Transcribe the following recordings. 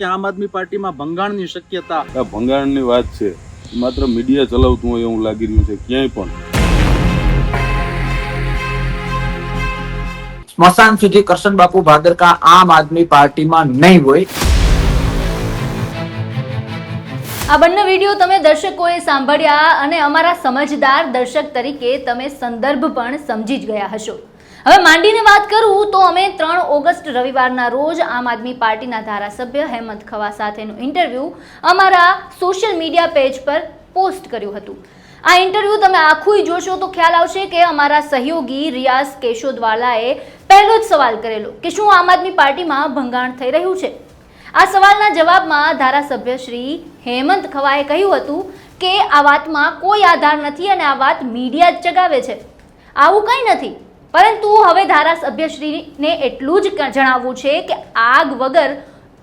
કે આમ આદમી પાર્ટીમાં ભંગાણની શક્યતા. આ ભંગાણની વાત છે. માત્ર મીડિયા ચલાવતું હોય એવું લાગી રહ્યું છે ક્યાંય પણ. સ્મશાન સુધી કરશન બાપુ ભાદરકા આમ આદમી પાર્ટીમાં નહીં હોય. આ બંને વીડિયો તમે દર્શકોએ સાંભળ્યા અને અમારા સમજદાર દર્શક તરીકે તમે સંદર્ભ પણ સમજી જ ગયા હશો. હવે માંડીને વાત કરું તો અમે ત્રણ ઓગસ્ટ રવિવારના રોજ આમ આદમી પાર્ટીના ધારાસભ્ય હેમંત ખવા સાથેનું ઇન્ટરવ્યૂ અમારા સોશિયલ મીડિયા પેજ પર પોસ્ટ કર્યું હતું. આ ઇન્ટરવ્યૂ તમે આખું જોશો તો ખ્યાલ આવશે કે અમારા સહયોગી રિયાઝ કેશોદવાલાએ પહેલો જ સવાલ કરેલો કે શું આમ આદમી પાર્ટીમાં ભંગાણ થઈ રહ્યું છે? આ સવાલના જવાબમાં ધારાસભ્ય શ્રી હેમંત ખવાએ કહ્યું હતું કે આ વાતમાં કોઈ આધાર નથી અને આ વાત મીડિયા જ ચગાવે છે. આવું કંઈ નથી. પરંતુ હવે ધારાસભ્યશ્રીને એટલું જ જણાવવું છે કે આગ વગર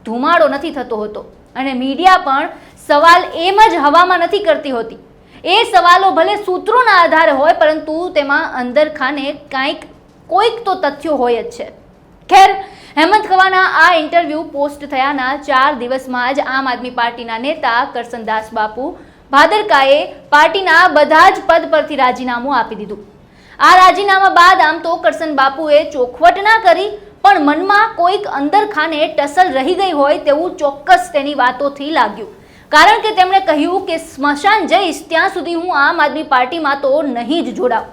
ધુમાડો નથી થતો હોતો. અને મીડિયા પણ સવાલ એમ જ હવામાં નથી કરતી હોતી. એ સવાલો ભલે સૂત્રોના આધારે હોય, પરંતુ તેમાં અંદર ખાને કાંઈક, કોઈક તો તથ્યો હોય જ છે. ખેર, હેમંત ખવાના આ ઇન્ટરવ્યૂ પોસ્ટ થયાના ચાર દિવસમાં જ આમ આદમી પાર્ટીના નેતા કરસનદાસ બાપુ ભાદરકાએ પાર્ટીના બધા જ પદ પરથી રાજીનામું આપી દીધું. આ રાજીનામા બાદ આમ તો કરસન બાપુએ ચોખવટ ના કરી, પણ મનમાં કોઈક અંદર ખાને ટસલ રહી ગઈ હોય તેવું ચોક્કસ તેની વાતોથી લાગ્યું. કારણ કે તેમણે કહ્યું કે સ્મશાન જઈશ ત્યાં સુધી હું આમ આદમી પાર્ટીમાં તો નહીં જ જોડાઉં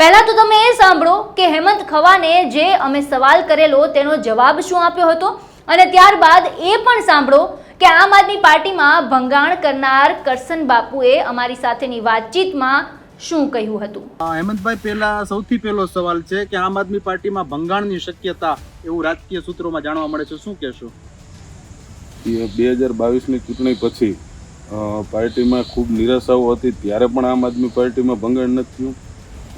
પહેલાં તો તમે એ સાંભળો કે હેમંત ખવાને જે અમે સવાલ કરેલો તેનો જવાબ શું આપ્યો હતો? અને ત્યારબાદ એ પણ સાંભળો કે આમ આદમી પાર્ટીમાં ભંગાણ કરનાર કરસન બાપુએ અમારી સાથેની વાતચીતમાં શું કહ્યું હતું? હેમંતભાઈ પહેલા સૌથી પહેલો સવાલ છે કે આમ આદમી પાર્ટીમાં ભંગાણની શક્યતા એવું રાજકીય સૂત્રોમાં જાણવા મળે છે. શું કહેશો? બે હજાર બાવીસની ચૂંટણી પછી પાર્ટીમાં ખૂબ નિરાશાઓ હતી. ત્યારે પણ આમ આદમી પાર્ટીમાં ભંગાણ નથી થયું.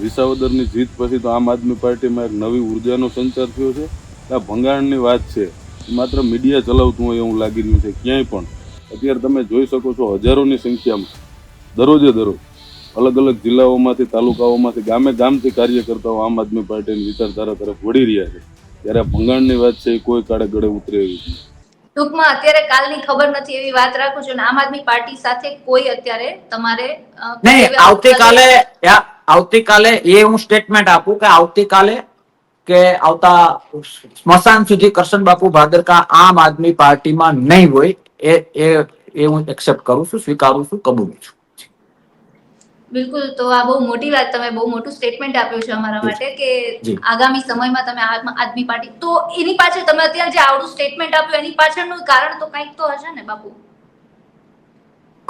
વિસાવદરની જીત પછી તો આમ આદમી પાર્ટીમાં એક નવી ઉર્જાનો સંચાર થયો છે. આ ભંગાણની વાત છે. માત્ર મીડિયા ચલાવતું હોય એવું લાગી રહ્યું છે. ક્યાંય પણ. અત્યારે તમે જોઈ શકો છો હજારોની સંખ્યામાં. દરરોજે દરરોજ. અલગ અલગ જિલ્લાઓમાંથી તાલુકાઓમાંથી ગામે ગામથી કાર્યકર્તાઓ આમ આદમી પાર્ટીની વિચારધારા તરફ વળી રહ્યા છે. ત્યારે ભંગાણની વાત છે એ કોઈ કાળે ગળે ઉતરે એવી છે ટૂંકમાં અત્યારે કાલની ખબર નથી એવી વાત રાખું છું આમ આદમી પાર્ટી સાથે કોઈ અત્યારે તમારે નહીં આવતીકાલે આવતીકાલે એ હું સ્ટેટમેન્ટ આપું કે આવતીકાલે કે આવતા સ્મશાન સુધી કરશન બાપુ ભાદરકા આમ આદમી પાર્ટીમાં નહીં હોય એ એ હું એક્સેપ્ટ કરું છું સ્વીકારું છું કબૂલું છું. બિલકુલ તો આ બહુ મોટી વાત તમે બહુ મોટું સ્ટેટમેન્ટ આપ્યું છે અમારા માટે કે આગામી સમયમાં તમે આમ આદમી પાર્ટી તો એની પાછળ તમે અત્યારે જે આવડું સ્ટેટમેન્ટ આપ્યું એની પાછળનું કારણ તો કંઈક તો હશે ને બાપુ?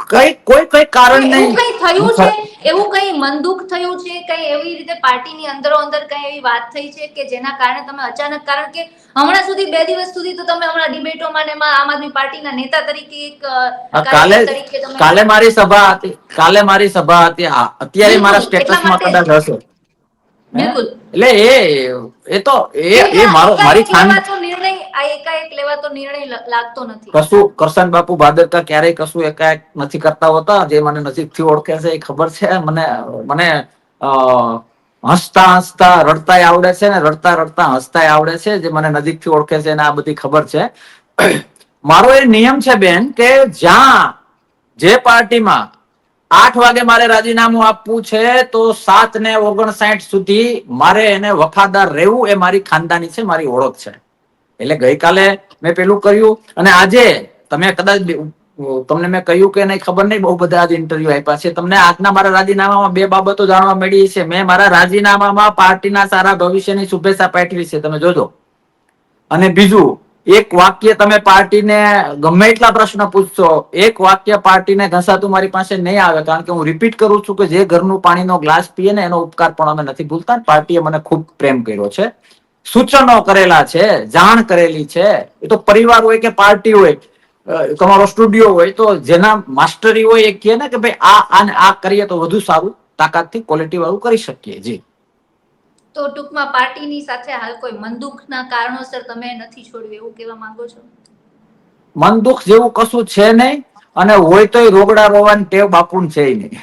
કઈ કોઈ કઈ કારણ નહીં. કઈ થયું છે? એવું કઈ મનદુખ થયું છે? કઈ એવી રીતે પાર્ટીની અંદરો અંદર કઈ એવી વાત થઈ છે કે જેના કારણે તમે અચાનક કારણ કે હમણાં સુધી બે દિવસ સુધી તો તમે હમણાં ડિબેટોમાં ને આમ આદમી પાર્ટીના નેતા તરીકે એક કાલે કાલે મારી સભા હતી. કાલે મારી સભા હતી. અત્યારે મારા સ્ટેટસમાં કદાચ હશે. બિલકુલ. એટલે એ એ તો એ એ મારો મારી ખાન આ એકાએક લેવાતો નિર્ણય લાગતો નથી. કશું, કરશન બાપુ ભાદરકા ક્યારેય કશું એકાએક નથી કરતા હોતા? જે મને નજીકથી ઓળખે છે એ ખબર છે. મને મને હસતા હસતા રડતાય આવડે છે ને રડતા રડતા હસતાય આવડે છે, જે મને નજીકથી ઓળખે છે અને આ બધી ખબર છે. મારો એ નિયમ છે બેન કે જ્યાં, જે પાર્ટીમાં આઠ વાગે મારે રાજીનામું આપવું છે, તો સાત ને ઓગણસાઠ સુધી મારે એને વફાદાર રહેવું એ મારી ખાનદાની છે, મારી ઓળખ છે. એટલે ગઈકાલે મેં પેલું કર્યું અને આજે તમે કદાચ તમને મેં કહ્યું કે નહીં, ખબર નહીં, બહુ બધા આજે ઇન્ટરવ્યુ આપ્યા છે. તમને આજના મારા રાજીનામામાં બે બાબતો જાણવા મળી છે. મેં મારા રાજીનામામાં પાર્ટીના સારા ભવિષ્યની શુભેચ્છા પાઠવી છે. તમે જોજો. અને બીજું, એક વાક્ય તમે પાર્ટીને ગમે એટલા પ્રશ્ન પૂછશો, એક વાક્ય પાર્ટીને ઘસાતું મારી પાસે નહીં આવે, કારણ કે હું રિપીટ કરું છું કે જે ઘરનું પાણીનો ગ્લાસ પીએ ને એનો ઉપકાર પણ અમે નથી ભૂલતા. પાર્ટીએ મને ખૂબ પ્રેમ કર્યો છે. સૂચનો કરેલા છે જાણ કરેલી છે. એ તો પરિવાર હોય કે પાર્ટી હોય તમારો સ્ટુડિયો હોય તો જેના માસ્ટરી હોય એ કહે ને કે ભાઈ આ આને આ કરીએ તો વધુ સારું તાકાતથી ક્વોલિટી વાળું કરી શકીએ. જી. તો ટૂંકમાં પાર્ટીની સાથે હાલ કોઈ મનદુખના કારણોસર તમે નથી છોડ્યું એવું કહેવા માંગો છો? મનદુખ જેવું કશું છે નહીં અને હોય તોય રોગડા રોવાની ટેવ બાપુન છે નહીં.